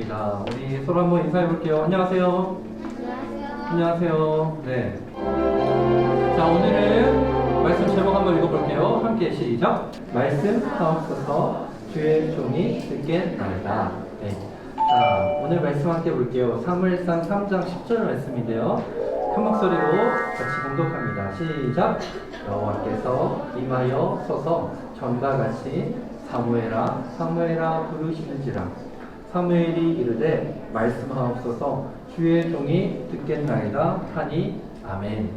반갑습니다. 우리 서로 한번 인사해 볼게요. 안녕하세요. 안녕하세요. 네. 자, 오늘은 말씀 제목 한번 읽어볼게요. 함께 시작. 말씀 하옵소서 주의 종이 듣게 나이다. 네. 자, 오늘 말씀 함께 볼게요. 사무엘상 3장 10절 말씀인데요. 큰 목소리로 같이 공독합니다. 시작. 여호와께서 임하여 서서 전과 같이 사무엘아 사무엘아 부르시는지라 사무엘이 이르되 말씀하옵소서 주의 종이 듣겠나이다 하니 아멘.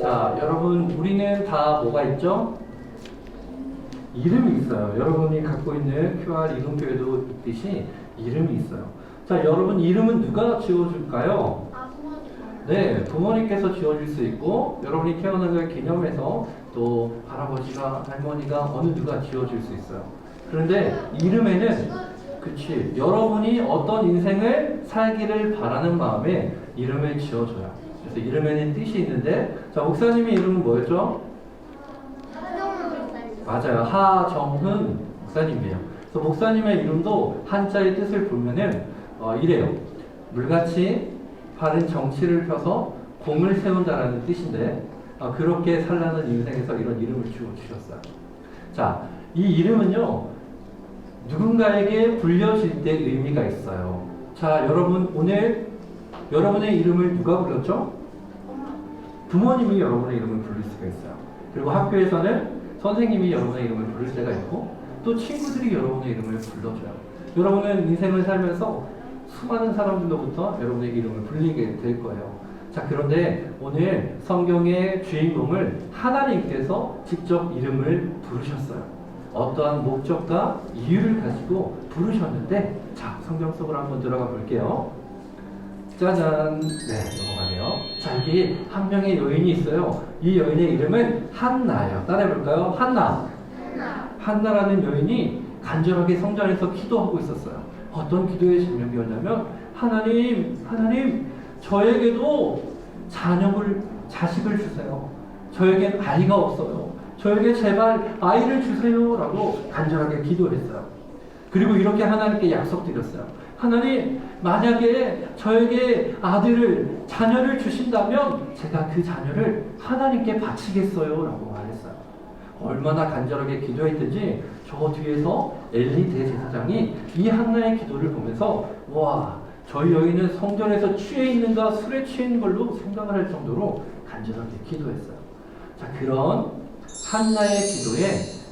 자, 여러분 우리는 다 뭐가 있죠? 이름이 있어요. 여러분이 갖고 있는 QR 이름표에도 있듯이 이름이 있어요. 자, 여러분 이름은 누가 지어줄까요? 네, 부모님께서 지어줄 수 있고 여러분이 태어난 걸 기념해서 또 할아버지가 할머니가 어느 누가 지어줄 수 있어요. 그런데 이름에는 그치 여러분이 어떤 인생을 살기를 바라는 마음에 이름을 지어줘요. 그래서 이름에는 뜻이 있는데 자 목사님의 이름은 뭐였죠? 맞아요. 하정훈 목사님이에요. 그래서 목사님의 이름도 한자의 뜻을 보면은 어, 이래요. 물같이 바른 정치를 펴서 공을 세운다라는 뜻인데 어, 그렇게 살라는 인생에서 이런 이름을 주셨어요. 자, 이 이름은요 누군가에게 불려질 때 의미가 있어요. 자, 여러분 오늘 여러분의 이름을 누가 불렀죠? 부모님이 여러분의 이름을 부를 수가 있어요. 그리고 학교에서는 선생님이 여러분의 이름을 부를 때가 있고 또 친구들이 여러분의 이름을 불러줘요. 여러분은 인생을 살면서 수많은 사람들로부터 여러분의 이름을 불리게 될 거예요. 자, 그런데 오늘 성경의 주인공을 하나님께서 직접 이름을 부르셨어요. 어떠한 목적과 이유를 가지고 부르셨는데, 자, 성경 속으로 한번 들어가 볼게요. 짜잔. 네, 넘어가네요. 자, 여기 한 명의 여인이 있어요. 이 여인의 이름은 한나예요. 따라해 볼까요? 한나. 한나 라는 여인이 간절하게 성전에서 기도하고 있었어요. 어떤 기도의 제목이었냐면, 하나님, 하나님, 저에게도 자녀를, 자식을 주세요. 저에겐 아이가 없어요. 저에게 제발 아이를 주세요. 라고 간절하게 기도했어요. 그리고 이렇게 하나님께 약속드렸어요. 하나님, 만약에 저에게 아들을, 자녀를 주신다면 제가 그 자녀를 하나님께 바치겠어요. 라고 말했어요. 얼마나 간절하게 기도했든지 저 뒤에서 엘리 대제사장이 이 한나의 기도를 보면서 와, 저희 여인은 성전에서 취해 있는가 술에 취해 있는 걸로 생각을 할 정도로 간절하게 기도했어요. 자, 그런 한나의 기도에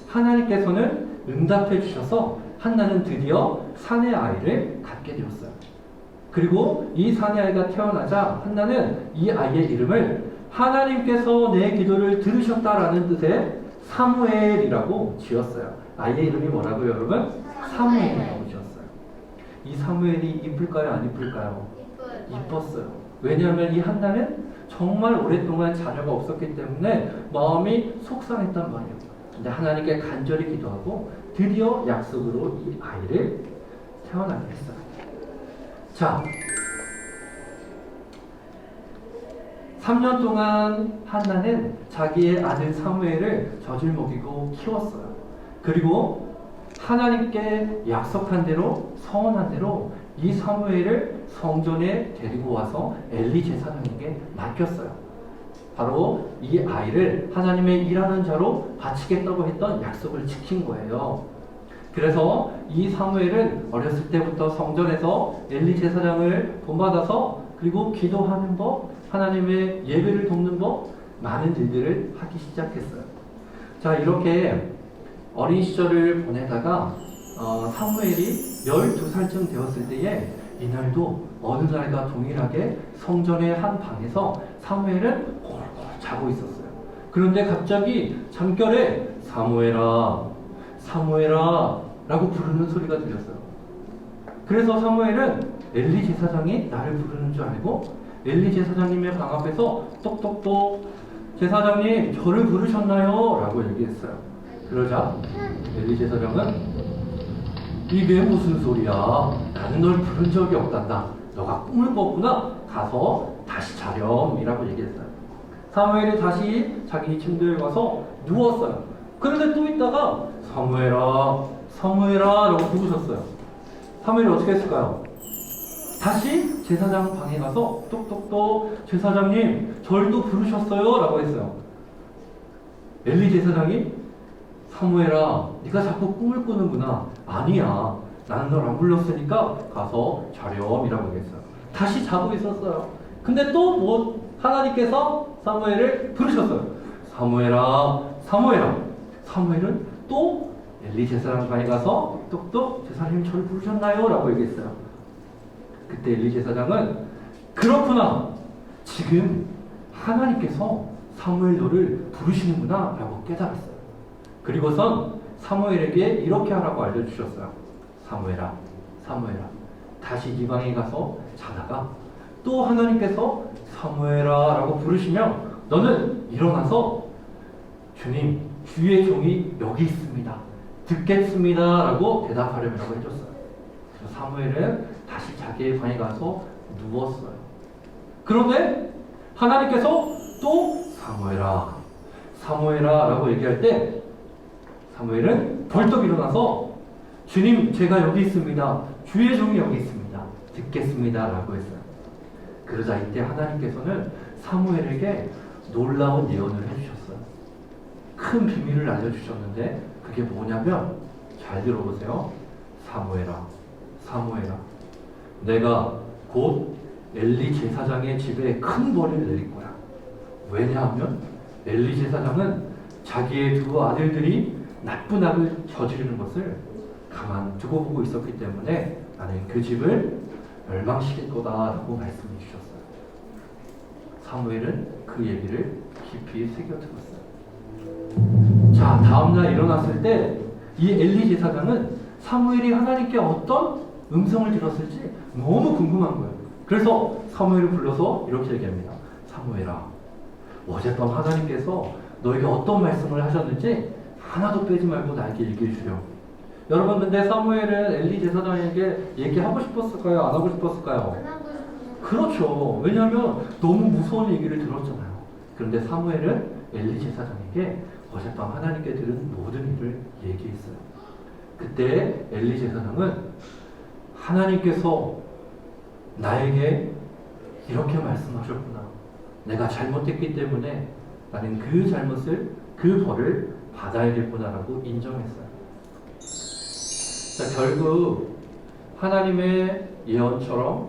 하나님께서는 응답해 주셔서 한나는 드디어 사내 아이를 갖게 되었어요. 그리고 이 사내 아이가 태어나자 한나는 이 아이의 이름을 하나님께서 내 기도를 들으셨다라는 뜻의 사무엘이라고 지었어요. 아이의 이름이 뭐라고요, 여러분? 사무엘이라고 지었어요. 이 사무엘이 이쁠까요, 안 이쁠까요? 이뻤어요. 왜냐하면 이 한나는 정말 오랫동안 자녀가 없었기 때문에 마음이 속상했단 말이에요. 근데 하나님께 간절히 기도하고 드디어 약속으로 이 아이를 태어나게 했어요. 자, 3년 동안 한나는 자기의 아들 사무엘을 젖을 먹이고 키웠어요. 그리고 하나님께 약속한 대로 서원한 대로 이 사무엘을 성전에 데리고 와서 엘리 제사장에게 맡겼어요. 바로 이 아이를 하나님의 일하는 자로 바치겠다고 했던 약속을 지킨 거예요. 그래서 이 사무엘은 어렸을 때부터 성전에서 엘리 제사장을 본받아서 그리고 기도하는 법, 하나님의 예배를 돕는 법, 많은 일들을 하기 시작했어요. 자, 이렇게 어린 시절을 보내다가 어, 사무엘이 12살쯤 되었을 때에 이날도 어느 날과 동일하게 성전의 한 방에서 사무엘은 콜콜 자고 있었어요. 그런데 갑자기 잠결에 사무엘아, 사무엘아 라고 부르는 소리가 들렸어요. 그래서 사무엘은 엘리 제사장이 나를 부르는 줄 알고 엘리 제사장님의 방 앞에서 똑똑똑 제사장님 저를 부르셨나요? 라고 얘기했어요. 그러자 엘리 제사장은 이게 무슨 소리야? 나는 널 부른 적이 없단다. 너가 꿈을 꿨구나. 가서 다시 자렴이라고 얘기했어요. 사무엘이 다시 자기 침대에 가서 누웠어요. 그런데 또 있다가 사무엘아, 사무엘아 라고 부르셨어요. 사무엘이 어떻게 했을까요? 다시 제사장 방에 가서 똑똑똑 제사장님 절또 부르셨어요 라고 했어요. 엘리 제사장이 사무엘아 네가 자꾸 꿈을 꾸는구나 아니야 나는 널 안 불렀으니까 가서 자렴이라고 얘기했어요. 다시 자고 있었어요. 근데 또 뭐 하나님께서 사무엘을 부르셨어요. 사무엘아 사무엘아 사무엘은 또 엘리 제사장 방에 가서 똑똑 제사장님 저를 부르셨나요? 라고 얘기했어요. 그때 엘리 제사장은 그렇구나. 지금 하나님께서 사무엘 너를 부르시는구나 라고 깨달았어요. 그리고선 사무엘에게 이렇게 하라고 알려주셨어요. 사무엘아, 사무엘아, 다시 네 방에 가서 자다가 또 하나님께서 사무엘아 라고 부르시면 너는 일어나서 주님, 주의 종이 여기 있습니다. 듣겠습니다. 라고 대답하려고 해줬어요. 사무엘은 다시 자기의 방에 가서 누웠어요. 그런데 하나님께서 또 사무엘아, 사무엘아 라고 얘기할 때 사무엘은 벌떡 일어나서 주님, 제가 여기 있습니다. 주의 종이 여기 있습니다. 듣겠습니다. 라고 했어요. 그러자 이때 하나님께서는 사무엘에게 놀라운 예언을 해주셨어요. 큰 비밀을 알려주셨는데 그게 뭐냐면 잘 들어보세요. 사무엘아, 사무엘아, 내가 곧 엘리 제사장의 집에 큰 벌을 내릴 거야. 왜냐하면 엘리 제사장은 자기의 두 아들들이 나쁜 악을 저지르는 것을 가만 두고 보고 있었기 때문에 나는 그 집을 멸망시킬 거다라고 말씀해 주셨어요. 사무엘은 그 얘기를 깊이 새겨들었어요. 자, 다음날 일어났을 때 이 엘리 제사장은 사무엘이 하나님께 어떤 음성을 들었을지 너무 궁금한 거예요. 그래서 사무엘을 불러서 이렇게 얘기합니다. 사무엘아, 어젯밤 하나님께서 너에게 어떤 말씀을 하셨는지 하나도 빼지 말고 나에게 얘기해 주렴. 여러분 근데 사무엘은 엘리 제사장에게 얘기하고 싶었을까요? 안 하고 싶었을까요? 그렇죠. 왜냐하면 너무 무서운 얘기를 들었잖아요. 그런데 사무엘은 엘리 제사장에게 어젯밤 하나님께 들은 모든 일을 얘기했어요. 그때 엘리 제사장은 하나님께서 나에게 이렇게 말씀하셨구나. 내가 잘못했기 때문에 나는 그 잘못을, 그 벌을 받아야겠구나라고 인정했어요. 자, 결국 하나님의 예언처럼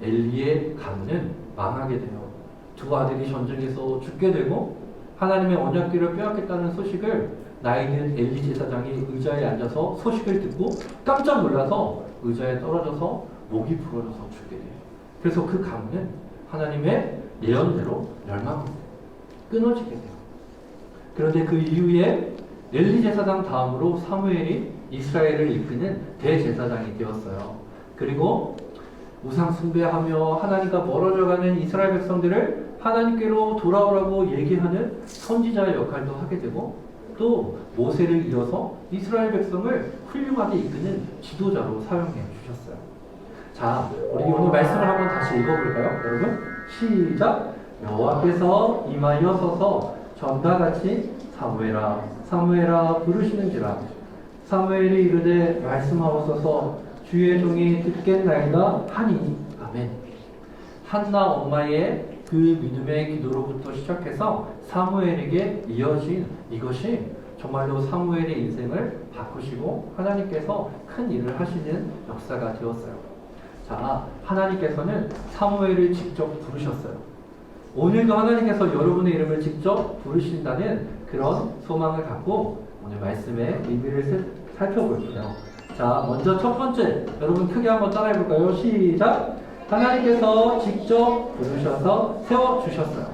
엘리의 가문은 망하게 돼요. 두 아들이 전쟁에서 죽게 되고 하나님의 언약궤를 빼앗겠다는 소식을 나이든 엘리 제사장이 의자에 앉아서 소식을 듣고 깜짝 놀라서 의자에 떨어져서 목이 부러져서 죽게 돼요. 그래서 그 가문은 하나님의 예언대로 멸망합니다. 끊어지게 돼요. 그런데 그 이후에 엘리 제사장 다음으로 사무엘이 이스라엘을 이끄는 대제사장이 되었어요. 그리고 우상 숭배하며 하나님과 멀어져가는 이스라엘 백성들을 하나님께로 돌아오라고 얘기하는 선지자의 역할도 하게 되고 또 모세를 이어서 이스라엘 백성을 훌륭하게 이끄는 지도자로 사용해 주셨어요. 자, 우리 오늘 말씀을 한번 다시 읽어볼까요, 여러분? 시작. 여호와께서 임하여 서서 전과 같이 사무엘아 사무엘아 부르시는지라 사무엘이 이르되 말씀하옵소서 주의 종이 듣겠나이다 하니 아멘 한나 엄마의 그 믿음의 기도로부터 시작해서 사무엘에게 이어진 이것이 정말로 사무엘의 인생을 바꾸시고 하나님께서 큰 일을 하시는 역사가 되었어요. 자, 하나님께서는 사무엘을 직접 부르셨어요. 오늘도 하나님께서 여러분의 이름을 직접 부르신다는 그런 소망을 갖고 오늘 말씀의 의미를 세- 살펴볼게요. 자, 먼저 첫 번째, 여러분 크게 한번 따라해 볼까요? 시작! 하나님께서 직접 부르셔서 세워주셨어요.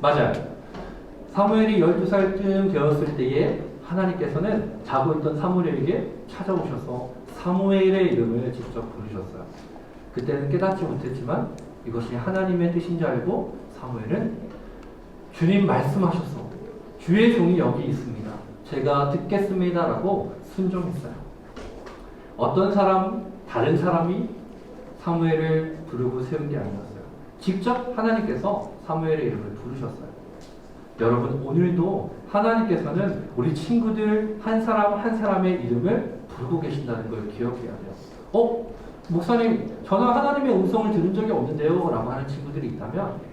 맞아요. 사무엘이 12살쯤 되었을 때에 하나님께서는 자고 있던 사무엘에게 찾아오셔서 사무엘의 이름을 직접 부르셨어요. 그때는 깨닫지 못했지만 이것이 하나님의 뜻인 줄 알고 사무엘은 주님 말씀하셨어. 주의 종이 여기 있습니다. 제가 듣겠습니다라고 순종했어요. 어떤 사람, 다른 사람이 사무엘을 부르고 세운 게 아니었어요. 직접 하나님께서 사무엘의 이름을 부르셨어요. 여러분, 오늘도 하나님께서는 우리 친구들 한 사람 한 사람의 이름을 부르고 계신다는 걸 기억해야 돼요. 어? 목사님, 저는 하나님의 음성을 들은 적이 없는데요. 라고 하는 친구들이 있다면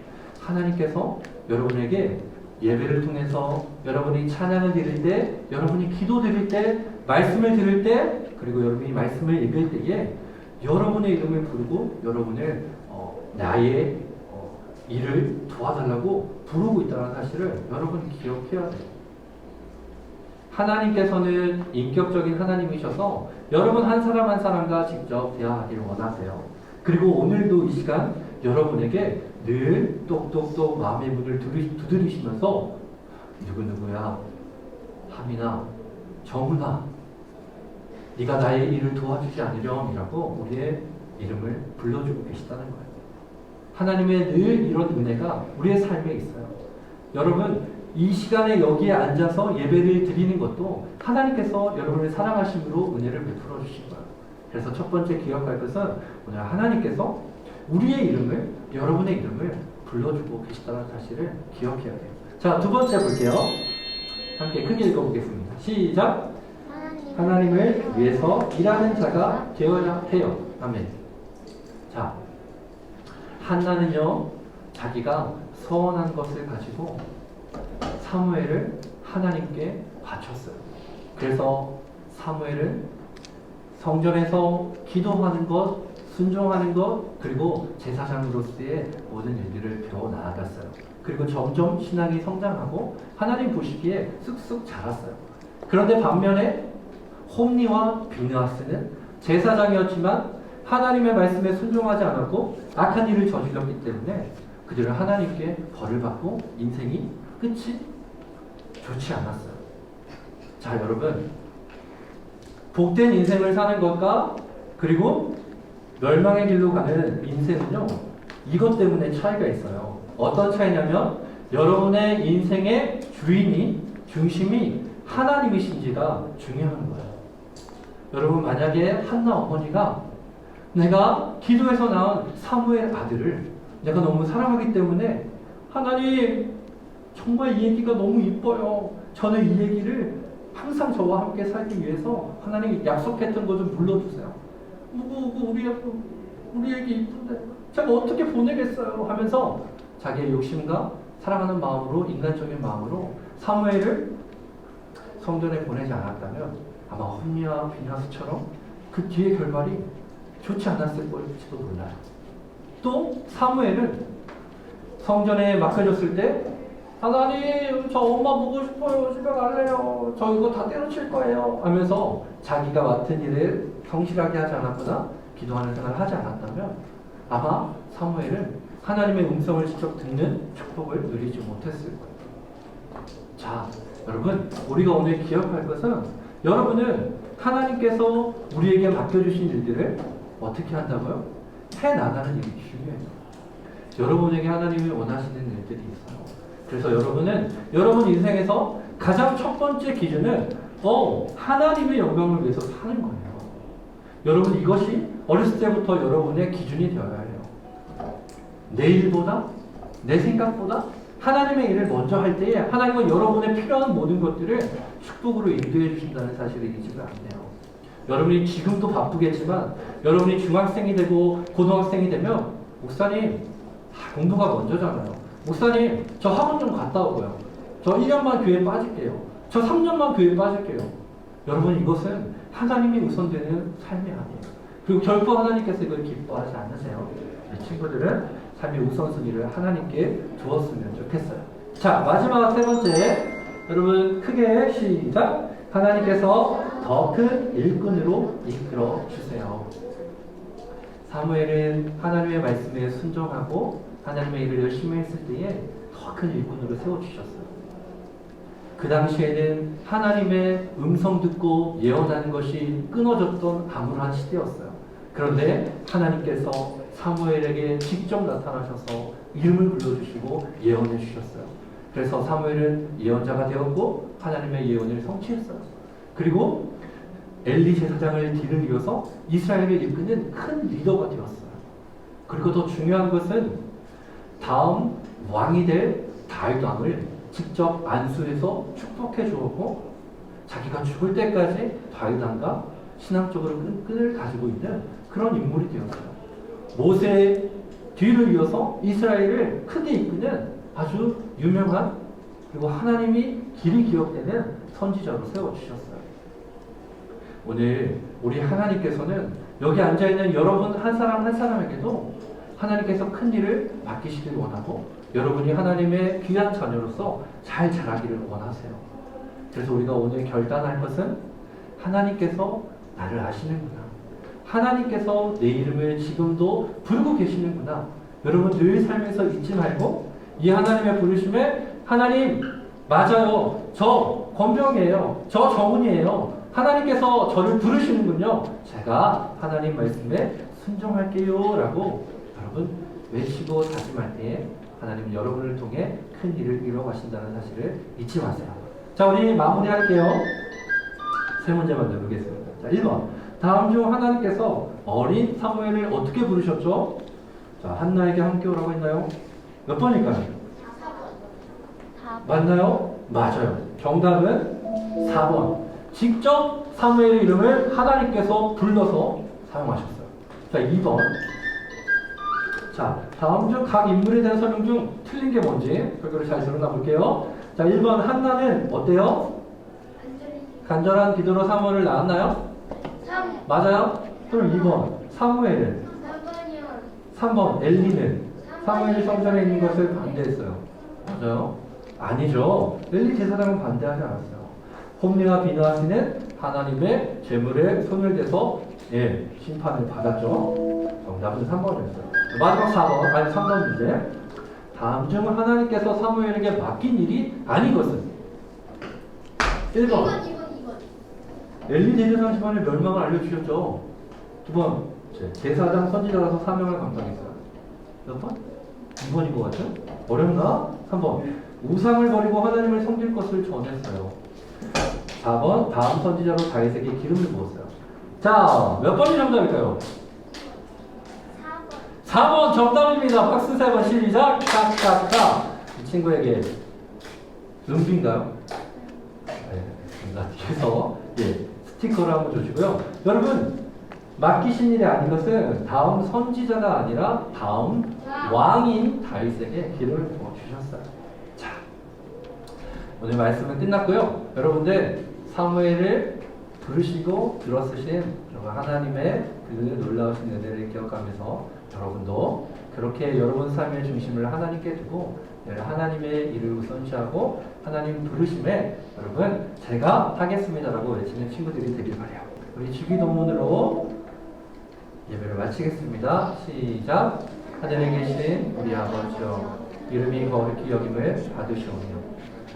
하나님께서 여러분에게 예배를 통해서 여러분이 찬양을 드릴 때, 여러분이 기도 드릴 때, 말씀을 들을 때, 그리고 여러분이 말씀을 읽을 때에 여러분의 이름을 부르고 여러분을 어, 나의 어, 일을 도와달라고 부르고 있다는 사실을 여러분이 기억해야 돼요. 하나님께서는 인격적인 하나님이셔서 여러분 한 사람 한 사람과 직접 대화하기를 원하세요. 그리고 오늘도 이 시간 여러분에게 늘 똑똑똑 마음의 문을 두드리- 두드리시면서 누구누구야 하민아 정훈아 네가 나의 일을 도와주지 않으렴이라고 우리의 이름을 불러주고 계시다는 거예요. 하나님의 늘 이런 은혜가 우리의 삶에 있어요. 여러분 이 시간에 여기에 앉아서 예배를 드리는 것도 하나님께서 여러분을 사랑하심으로 은혜를 베풀어 주신 거예요. 그래서 첫 번째 기억할 것은 오늘 하나님께서 우리의 이름을 여러분의 이름을 불러주고 계시다는 사실을 기억해야 돼요. 자, 두 번째 볼게요. 함께 크게 읽어보겠습니다. 시작. 하나님을 위해서 일하는 자가 되어야 해요. 아멘. 자, 한나는요, 자기가 서원한 것을 가지고 사무엘을 하나님께 바쳤어요. 그래서 사무엘은 성전에서 기도하는 것, 순종하는 것, 그리고 제사장으로서의 모든 일들을 배워 나아갔어요. 그리고 점점 신앙이 성장하고 하나님 보시기에 쑥쑥 자랐어요. 그런데 반면에 홈리와 비느하스는 제사장이었지만 하나님의 말씀에 순종하지 않았고 악한 일을 저질렀기 때문에 그들은 하나님께 벌을 받고 인생이 끝이 좋지 않았어요. 자, 여러분. 복된 인생을 사는 것과 그리고 멸망의 길로 가는 인생은요, 이것 때문에 차이가 있어요. 어떤 차이냐면, 여러분의 인생의 주인이, 중심이 하나님이신지가 중요한 거예요. 여러분, 만약에 한나 어머니가 내가 기도에서 낳은 사무엘 아들을 내가 너무 사랑하기 때문에 하나님, 정말 이 얘기가 너무 이뻐요. 저는 이 얘기를 항상 저와 함께 살기 위해서 하나님이 약속했던 거 좀 불러주세요. 누구 우리 우리 애기 이쁜데 제가 어떻게 보내겠어요? 하면서 자기의 욕심과 사랑하는 마음으로 인간적인 마음으로 사무엘을 성전에 보내지 않았다면 아마 홈리와 비나스처럼 그 뒤의 결말이 좋지 않았을 걸지도 몰라요. 또 사무엘은 성전에 맡겨졌을 때 하나님 저 엄마 보고 싶어요 집에 갈래요 저 이거 다 때려칠 거예요 하면서 자기가 맡은 일을 성실하게 하지 않았거나 기도하는 생활을 하지 않았다면 아마 사무엘은 하나님의 음성을 직접 듣는 축복을 누리지 못했을 거예요 자 여러분 우리가 오늘 기억할 것은 여러분은 하나님께서 우리에게 맡겨주신 일들을 어떻게 한다고요? 해 나가는 일이 중요해요 여러분에게 하나님이 원하시는 일들이 있어요. 그래서 여러분은 여러분 인생에서 가장 첫 번째 기준은 어 하나님의 영광을 위해서 사는 거예요. 여러분 이것이 어렸을 때부터 여러분의 기준이 되어야 해요. 내 일보다 내 생각보다 하나님의 일을 먼저 할 때에 하나님은 여러분의 필요한 모든 것들을 축복으로 인도해 주신다는 사실을 잊으면 안 돼요. 여러분이 지금도 바쁘겠지만 여러분이 중학생이 되고 고등학생이 되면 목사님 아, 공부가 먼저잖아요. 목사님 저 학원 좀 갔다 오고요. 저 1년만 교회 빠질게요. 저 3년만 교회 빠질게요. 여러분 이것은 하나님이 우선되는 삶이 아니에요. 그리고 결코 하나님께서 이걸 기뻐하지 않으세요. 이 친구들은 삶의 우선순위를 하나님께 두었으면 좋겠어요. 자 마지막 세 번째 여러분 크게 시작 하나님께서 더 큰 일꾼으로 이끌어 주세요. 사무엘은 하나님의 말씀에 순종하고 하나님의 일을 열심히 했을 때에 더 큰 일꾼으로 세워주셨어요. 그 당시에는 하나님의 음성 듣고 예언하는 것이 끊어졌던 암울한 시대였어요. 그런데 하나님께서 사무엘에게 직접 나타나셔서 이름을 불러주시고 예언해 주셨어요. 그래서 사무엘은 예언자가 되었고 하나님의 예언을 성취했어요. 그리고 엘리 제사장을 뒤를 이어서 이스라엘을 이끄는 큰 리더가 되었어요. 그리고 더 중요한 것은 다음 왕이 될 다윗 왕을 직접 안수해서 축복해 주었고 자기가 죽을 때까지 다윗 왕과 신앙적으로 끈, 끈을 가지고 있는 그런 인물이 되었어요. 모세의 뒤를 이어서 이스라엘을 크게 이끄는 아주 유명한 그리고 하나님이 길이 기억되는 선지자로 세워주셨어요. 오늘 우리 하나님께서는 여기 앉아있는 여러분 한 사람 한 사람에게도 하나님께서 큰 일을 맡기시길 원하고 여러분이 하나님의 귀한 자녀로서 잘 자라기를 원하세요. 그래서 우리가 오늘 결단할 것은 하나님께서 나를 아시는구나. 하나님께서 내 이름을 지금도 부르고 계시는구나. 여러분 늘 삶에서 잊지 말고 이 하나님의 부르심에 하나님 맞아요. 저 권병이에요. 저 정훈이에요. 하나님께서 저를 부르시는군요. 제가 하나님 말씀에 순종할게요. 라고 여러분 외치고 다짐할 때에 하나님은 여러분을 통해 큰 일을 이루어 가신다는 사실을 잊지 마세요. 자, 우리 마무리할게요. 세 문제만 내보겠습니다. 자, 1번. 다음 중 하나님께서 어린 사무엘을 어떻게 부르셨죠? 자, 한나에게 함께 오라고 했나요? 몇 번일까요? 맞나요? 맞아요. 정답은 4번. 직접 사무엘의 이름을 하나님께서 불러서 사용하셨어요. 자, 2번. 자, 다음 중 각 인물에 대한 설명 중 틀린 게 뭔지 그거를 잘 드러나 볼게요. 자, 1번 한나는 어때요? 간절한 기도로 사무엘을 낳았나요? 맞아요? 그럼 2번 사무엘은 3번 엘리는 사무엘이 성전에 있는 것을 반대했어요. 맞아요? 아니죠. 엘리 제사장은 반대하지 않았어요. 홈리와 비나하시는 하나님의 재물에 손을 대서 예, 심판을 받았죠. 정답은 3번이었어요. 마지막 4번, 아니 3번 문제. 다음 중 하나님께서 사무엘에게 맡긴 일이 아닌 것은 1번. 엘리 제사장 집안의 멸망을 알려주셨죠. 두 번, 제사장 선지자라서 사명을 감당했어요. 몇 번? 2번인 것 같죠? 어렵나? 3번. 우상을 버리고 하나님을 섬길 것을 전했어요. 4번. 다음 선지자로 다윗에게 기름을 부었어요. 자, 몇 번이 정답일까요? 4번 정답입니다. 박수 세번 시작. 깍깍깍. 이 친구에게 은비인가요? 네, 나 뒤에서 예, 스티커를 한번 주시고요. 여러분 맡기신 일이 아닌 것은 다음 선지자가 아니라 다음 왕인 다윗에게 길을 주셨어요. 자, 오늘 말씀은 끝났고요. 여러분들 사무엘을 부르시고 여러분 하나님의 그 놀라우신 은혜를 기억하면서 여러분도 그렇게 여러분 삶의 중심을 하나님께 두고 늘 하나님의 일을 우선시하고 하나님 부르심에 여러분 제가 하겠습니다라고 외치는 친구들이 되길 바래요. 우리 주기도문으로 예배를 마치겠습니다. 시작. 하늘에 계신 우리 아버지여 이름이 거룩히 여김을 받으시오며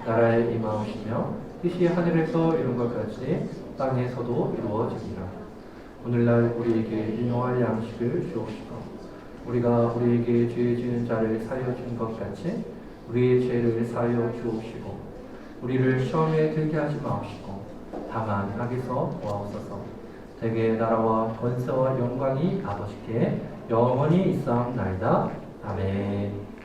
나라에 임하오시며 뜻이 하늘에서 이룬 것 같이 땅에서도 이루어지리라. 오늘날 우리에게 일용할 양식을 주옵시고 우리가 우리에게 죄 지은 자를 사여 준 것 같이 우리의 죄를 사여 주옵시고 우리를 시험에 들게 하지 마옵시고 다만 악에서 도와옵소서. 대개 나라와 권세와 영광이 아버지께 영원히 있사옵나이다. 아멘